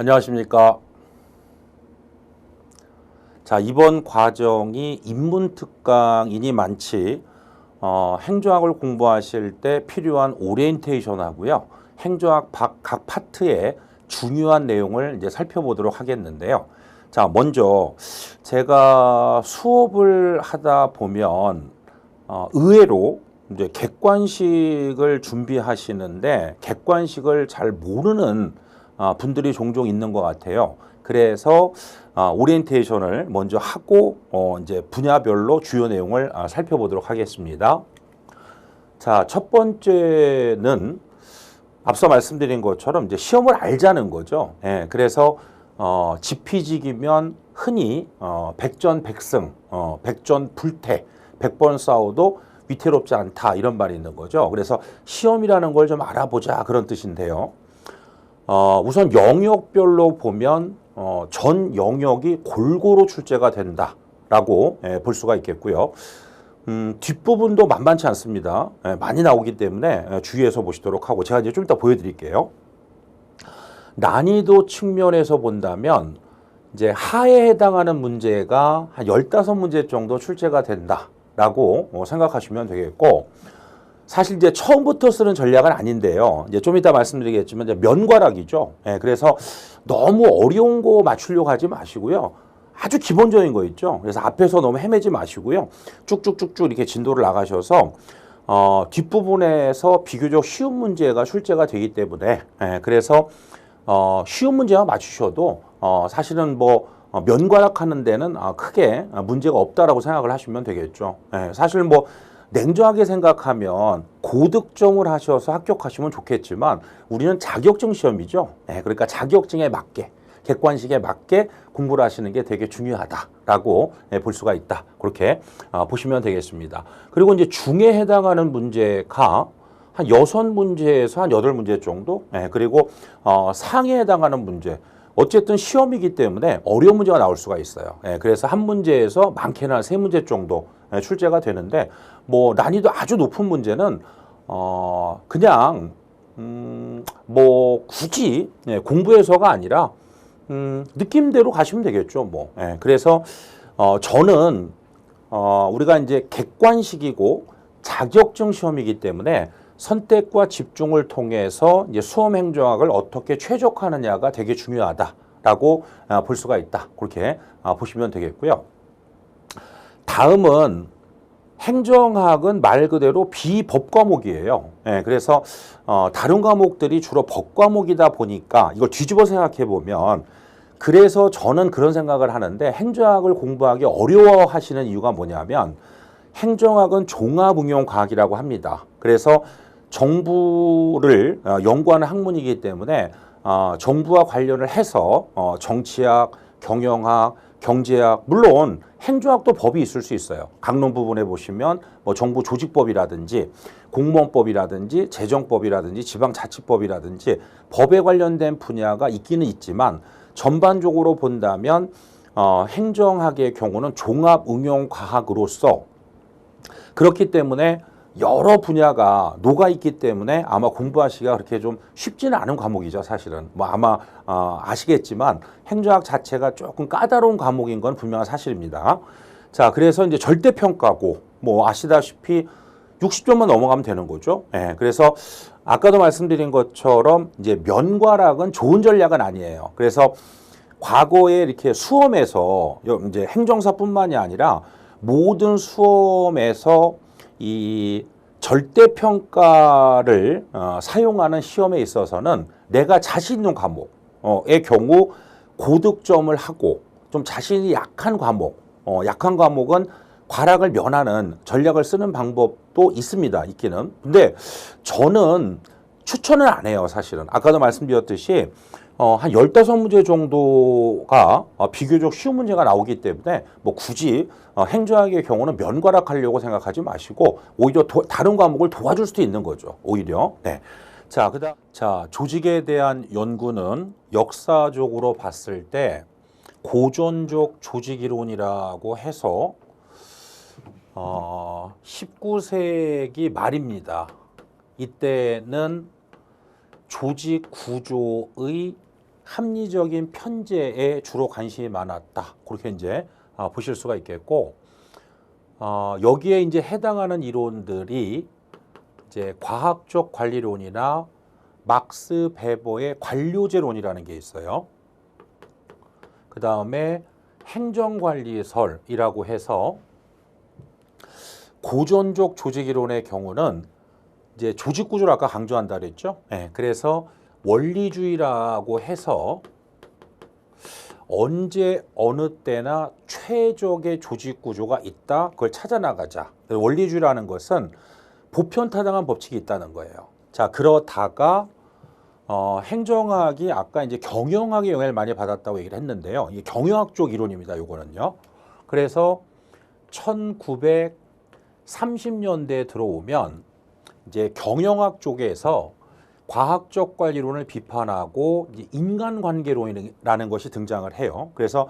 안녕하십니까. 자, 이번 과정이 인문특강이니 많지, 어, 행정학을 공부하실 때 필요한 오리엔테이션 하고요. 행정학 박- 각 파트의 중요한 내용을 이제 살펴보도록 하겠는데요. 자, 먼저 제가 수업을 하다 보면 어, 의외로 이제 객관식을 준비하시는데 객관식을 잘 모르는 아, 분들이 종종 있는 것 같아요. 그래서 아, 오리엔테이션을 먼저 하고 어, 이제 분야별로 주요 내용을 아, 살펴보도록 하겠습니다. 자, 첫 번째는 앞서 말씀드린 것처럼 이제 시험을 알자는 거죠. 예, 그래서 어, 지피지기면 흔히 어, 백전백승, 어, 백전불태, 백번 싸워도 위태롭지 않다 이런 말이 있는 거죠. 그래서 시험이라는 걸 좀 알아보자 그런 뜻인데요. 어, 우선 영역별로 보면 어, 전 영역이 골고루 출제가 된다라고 예, 볼 수가 있겠고요. 음, 뒷부분도 만만치 않습니다. 예, 많이 나오기 때문에 예, 주의해서 보시도록 하고 제가 이제 좀 이따 보여드릴게요. 난이도 측면에서 본다면 이제 하에 해당하는 문제가 한 15문제 정도 출제가 된다라고 어, 생각하시면 되겠고 사실 이제 처음부터 쓰는 전략은 아닌데요. 이제 좀 이따 말씀드리겠지만 이제 면과락이죠. 예, 그래서 너무 어려운 거 맞추려고 하지 마시고요. 아주 기본적인 거 있죠. 그래서 앞에서 너무 헤매지 마시고요. 쭉쭉쭉쭉 이렇게 진도를 나가셔서 어, 뒷부분에서 비교적 쉬운 문제가 출제가 되기 때문에 예, 그래서 어, 쉬운 문제만 맞추셔도 어, 사실은 뭐 어, 면과락하는 데는 아, 크게 아, 문제가 없다라고 생각을 하시면 되겠죠. 예, 사실 뭐 냉정하게 생각하면 고득점을 하셔서 합격하시면 좋겠지만 우리는 자격증 시험이죠. 예, 그러니까 자격증에 맞게 객관식에 맞게 공부를 하시는 게 되게 중요하다라고 예, 볼 수가 있다. 그렇게 아, 보시면 되겠습니다. 그리고 이제 중에 해당하는 문제가 한 여섯 문제에서 한 여덟 문제 정도. 예, 그리고 어, 상에 해당하는 문제. 어쨌든 시험이기 때문에 어려운 문제가 나올 수가 있어요. 예, 그래서 한 문제에서 많게는 한 세 문제 정도 예, 출제가 되는데 뭐 난이도 아주 높은 문제는 어 그냥 음 뭐 굳이 예, 공부해서가 아니라 음 느낌대로 가시면 되겠죠. 뭐 예, 그래서 어 저는 어 우리가 이제 객관식이고 자격증 시험이기 때문에 선택과 집중을 통해서 이제 수험 행정학을 어떻게 최적화하느냐가 되게 중요하다라고 아, 볼 수가 있다. 그렇게 아, 보시면 되겠고요. 다음은 행정학은 말 그대로 비법 과목이에요. 예, 그래서 어, 다른 과목들이 주로 법 과목이다 보니까 이걸 뒤집어 생각해 보면 그래서 저는 그런 생각을 하는데 행정학을 공부하기 어려워하시는 이유가 뭐냐면 행정학은 종합응용과학이라고 합니다. 그래서 정부를 어, 연구하는 학문이기 때문에 어, 정부와 관련을 해서 어, 정치학, 경영학, 경제학 물론 행정학도 법이 있을 수 있어요. 강론 부분에 보시면 뭐 정부 조직법이라든지 공무원법이라든지 재정법이라든지 지방자치법이라든지 법에 관련된 분야가 있기는 있지만 전반적으로 본다면 어, 행정학의 경우는 종합 응용 과학으로서 그렇기 때문에 여러 분야가 녹아 있기 때문에 아마 공부하시기가 그렇게 좀 쉽지는 않은 과목이죠, 사실은. 뭐 아마 어, 아시겠지만 행정학 자체가 조금 까다로운 과목인 건 분명한 사실입니다. 자, 그래서 이제 절대 평가고 뭐 아시다시피 60점만 넘어가면 되는 거죠. 예. 그래서 아까도 말씀드린 것처럼 이제 면과락은 좋은 전략은 아니에요. 그래서 과거에 이렇게 수험에서 이제 행정사뿐만이 아니라 모든 수험에서 이 절대 평가를 어, 사용하는 시험에 있어서는 내가 자신 있는 과목의 경우 고득점을 하고 좀 자신이 약한 과목, 어, 약한 과목은 과락을 면하는 전략을 쓰는 방법도 있습니다. 있기는. 근데 저는 추천을 안 해요, 사실은. 아까도 말씀드렸듯이 어, 한 15문제 정도가 어, 비교적 쉬운 문제가 나오기 때문에 뭐 굳이 어, 행정학의 경우는 면과락하려고 생각하지 마시고 오히려 도, 다른 과목을 도와줄 수도 있는 거죠. 오히려. 네. 자, 그다음 자, 조직에 대한 연구는 역사적으로 봤을 때 고전적 조직 이론이라고 해서 어, 19세기 말입니다. 이때는 조직 구조의 합리적인 편제에 주로 관심이 많았다. 그렇게 이제 아, 보실 수가 있겠고 어, 여기에 이제 해당하는 이론들이 이제 과학적 관리론이나 막스 베버의 관료제론이라는 게 있어요. 그 다음에 행정관리설이라고 해서 고전적 조직이론의 경우는 이제 조직 구조를 아까 강조한다 그랬죠. 예, 그래서 원리주의라고 해서 언제 어느 때나 최적의 조직 구조가 있다. 그걸 찾아 나가자. 원리주의라는 것은 보편타당한 법칙이 있다는 거예요. 자, 그러다가 어, 행정학이 아까 이제 경영학의 영향을 많이 받았다고 얘기를 했는데요. 이 경영학 쪽 이론입니다. 요거는요. 그래서 1930년대에 들어오면 이제 경영학 쪽에서 과학적 관리론을 비판하고 인간관계론이라는 것이 등장을 해요. 그래서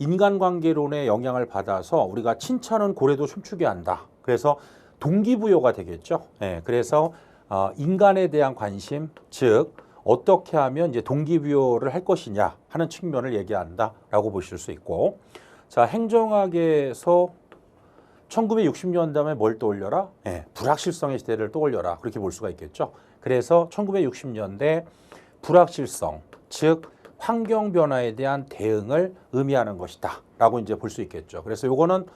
인간관계론의 영향을 받아서 우리가 칭찬은 고래도 춤추게 한다. 그래서 동기부여가 되겠죠. 예, 그래서 어, 인간에 대한 관심, 즉 어떻게 하면 이제 동기부여를 할 것이냐 하는 측면을 얘기한다라고 보실 수 있고, 자 행정학에서 1960년대에 뭘 떠올려라? 예, 불확실성의 시대를 떠올려라. 그렇게 볼 수가 있겠죠. 그래서 1960년대 불확실성, 즉 환경 변화에 대한 대응을 의미하는 것이다. 라고 이제 볼 수 있겠죠. 그래서 요거는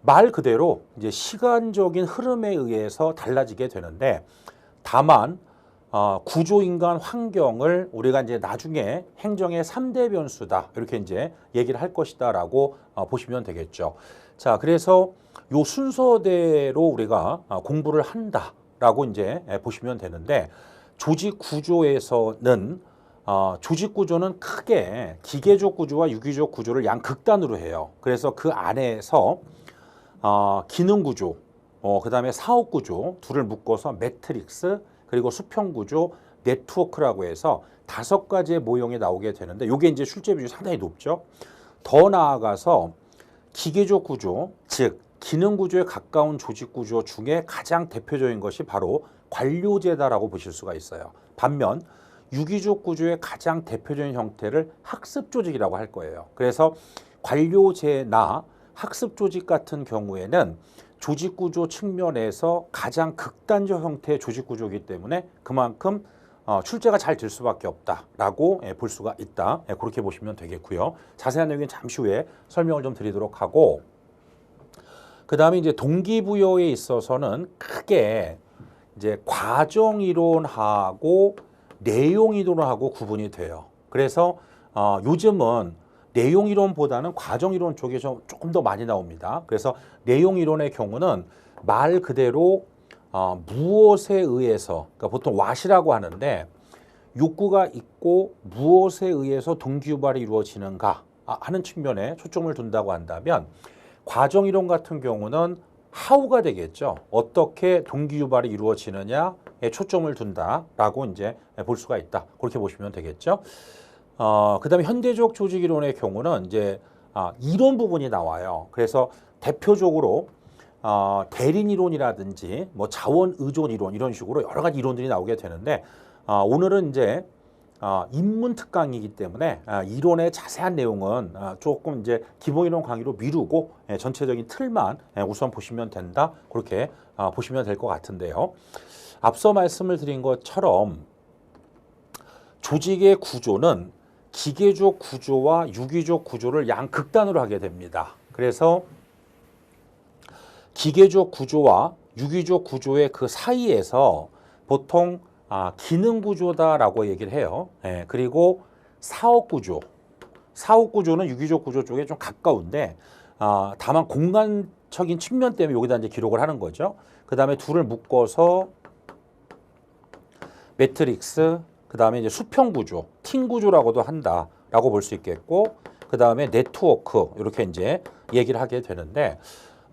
말 그대로 이제 시간적인 흐름에 의해서 달라지게 되는데 다만 어, 구조인간 환경을 우리가 이제 나중에 행정의 삼대 변수다. 이렇게 이제 얘기를 할 것이다라고 어, 보시면 되겠죠. 자, 그래서 요 순서대로 우리가 어, 공부를 한다 라고 이제 예, 보시면 되는데 조직 구조에서는 어, 조직 구조는 크게 기계적 구조와 유기적 구조를 양극단으로 해요. 그래서 그 안에서 어, 기능 구조, 어, 그 다음에 사업 구조 둘을 묶어서 매트릭스 그리고 수평 구조, 네트워크라고 해서 다섯 가지의 모형이 나오게 되는데 이게 이제 출제 비율이 상당히 높죠. 더 나아가서 기계적 구조, 즉 기능 구조에 가까운 조직 구조 중에 가장 대표적인 것이 바로 관료제다라고 보실 수가 있어요. 반면 유기적 구조의 가장 대표적인 형태를 학습 조직이라고 할 거예요. 그래서 관료제나 학습 조직 같은 경우에는 조직 구조 측면에서 가장 극단적 형태의 조직 구조이기 때문에 그만큼 어, 출제가 잘 될 수밖에 없다라고 예, 볼 수가 있다. 예, 그렇게 보시면 되겠고요. 자세한 내용은 잠시 후에 설명을 좀 드리도록 하고 그 다음에 이제 동기부여에 있어서는 크게 이제 과정 이론하고 내용 이론하고 구분이 돼요. 그래서 어, 요즘은 내용 이론보다는 과정 이론 쪽이 좀 조금 더 많이 나옵니다. 그래서 내용 이론의 경우는 말 그대로 어, 무엇에 의해서 그러니까 보통 왓이라고 하는데 욕구가 있고 무엇에 의해서 동기유발이 이루어지는가 아, 하는 측면에 초점을 둔다고 한다면 과정 이론 같은 경우는 하우가 되겠죠. 어떻게 동기 유발이 이루어지느냐에 초점을 둔다라고 이제 볼 수가 있다. 그렇게 보시면 되겠죠. 어, 그다음에 현대적 조직 이론의 경우는 이제 아, 이론 부분이 나와요. 그래서 대표적으로 어, 대린 이론이라든지 뭐 자원 의존 이론 이런 식으로 여러 가지 이론들이 나오게 되는데 어, 오늘은 이제 어, 인문 특강이기 때문에 아, 이론의 자세한 내용은 아, 조금 이제 기본 이론 강의로 미루고 예, 전체적인 틀만 예, 우선 보시면 된다 그렇게 아, 보시면 될 것 같은데요. 앞서 말씀을 드린 것처럼 조직의 구조는 기계적 구조와 유기적 구조를 양극단으로 하게 됩니다. 그래서 기계적 구조와 유기적 구조의 그 사이에서 보통 아, 기능 구조다라고 얘기를 해요. 예, 그리고 사업 구조, 사업 구조는 유기적 구조 쪽에 좀 가까운데 아, 다만 공간적인 측면 때문에 여기다 이제 기록을 하는 거죠. 그 다음에 둘을 묶어서 매트릭스, 그 다음에 이제 수평 구조, 팀 구조라고도 한다라고 볼 수 있겠고, 그 다음에 네트워크 이렇게 이제 얘기를 하게 되는데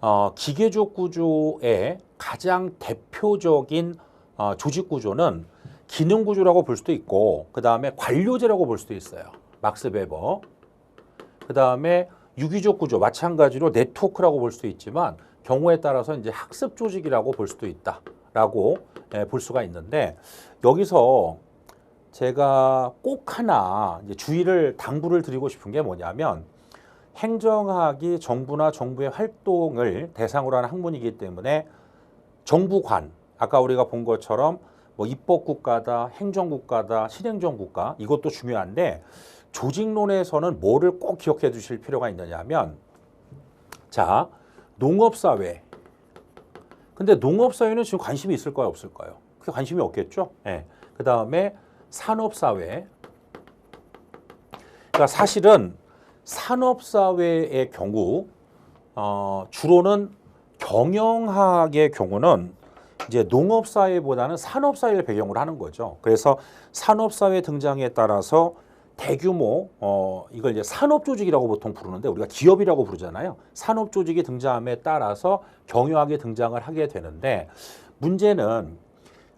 어, 기계적 구조의 가장 대표적인 어, 조직 구조는 기능 구조라고 볼 수도 있고, 그 다음에 관료제라고 볼 수도 있어요. 막스 베버. 그 다음에 유기적 구조 마찬가지로 네트워크라고 볼 수도 있지만 경우에 따라서 이제 학습 조직이라고 볼 수도 있다라고 예, 볼 수가 있는데 여기서 제가 꼭 하나 주의를 당부를 드리고 싶은 게 뭐냐면 행정학이 정부나 정부의 활동을 대상으로 하는 학문이기 때문에 정부관 아까 우리가 본 것처럼 뭐 입법국가다, 행정국가다, 실행정국가 이것도 중요한데 조직론에서는 뭐를 꼭 기억해 두실 필요가 있느냐면 자 농업사회 근데 농업사회는 지금 관심이 있을까요 없을까요? 그 관심이 없겠죠. 예. 그 다음에 산업사회 그러니까 사실은 산업사회의 경우 어, 주로는 경영학의 경우는 이제 농업 사회보다는 산업 사회를 배경으로 하는 거죠. 그래서 산업 사회 등장에 따라서 대규모 어 이걸 이제 산업 조직이라고 보통 부르는데 우리가 기업이라고 부르잖아요. 산업 조직이 등장함에 따라서 경영학이 등장을 하게 되는데 문제는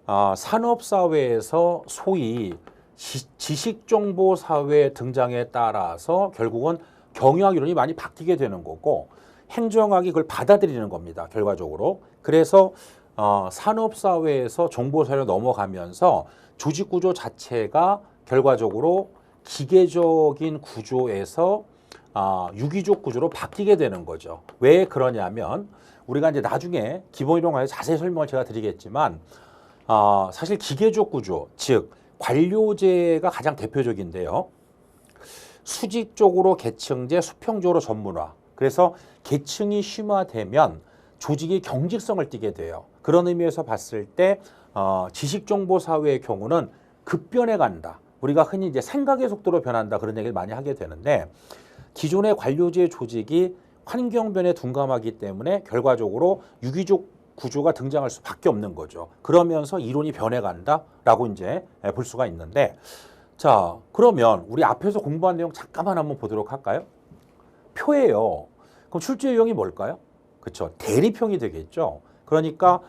아, 산업 사회에서 소위 지, 지식 정보 사회 등장에 따라서 결국은 경영학 이론이 많이 바뀌게 되는 거고 행정학이 그걸 받아들이는 겁니다. 결과적으로. 그래서 어, 산업사회에서 정보사회로 넘어가면서 조직구조 자체가 결과적으로 기계적인 구조에서 아, 유기적 구조로 바뀌게 되는 거죠. 왜 그러냐면 우리가 이제 나중에 기본이론과에 자세히 설명을 제가 드리겠지만 아, 사실 기계적 구조, 즉 관료제가 가장 대표적인데요. 수직적으로 계층제, 수평적으로 전문화. 그래서 계층이 심화되면 조직이 경직성을 띠게 돼요. 그런 의미에서 봤을 때 어, 지식정보 사회의 경우는 급변해 간다. 우리가 흔히 이제 생각의 속도로 변한다 그런 얘기를 많이 하게 되는데 기존의 관료제 조직이 환경변에 둔감하기 때문에 결과적으로 유기적 구조가 등장할 수밖에 없는 거죠. 그러면서 이론이 변해간다라고 이제 볼 수가 있는데 자 그러면 우리 앞에서 공부한 내용 잠깐만 한번 보도록 할까요? 표예요. 그럼 출제 유형이 뭘까요? 그렇죠. 대립형이 되겠죠. 그러니까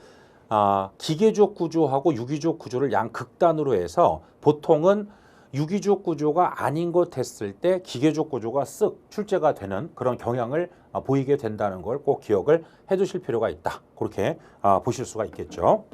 아, 기계적 구조하고 유기적 구조를 양 극단으로 해서 보통은 유기적 구조가 아닌 것 했을 때 기계적 구조가 쓱 출제가 되는 그런 경향을 아, 보이게 된다는 걸 꼭 기억을 해 두실 필요가 있다. 그렇게 아, 보실 수가 있겠죠.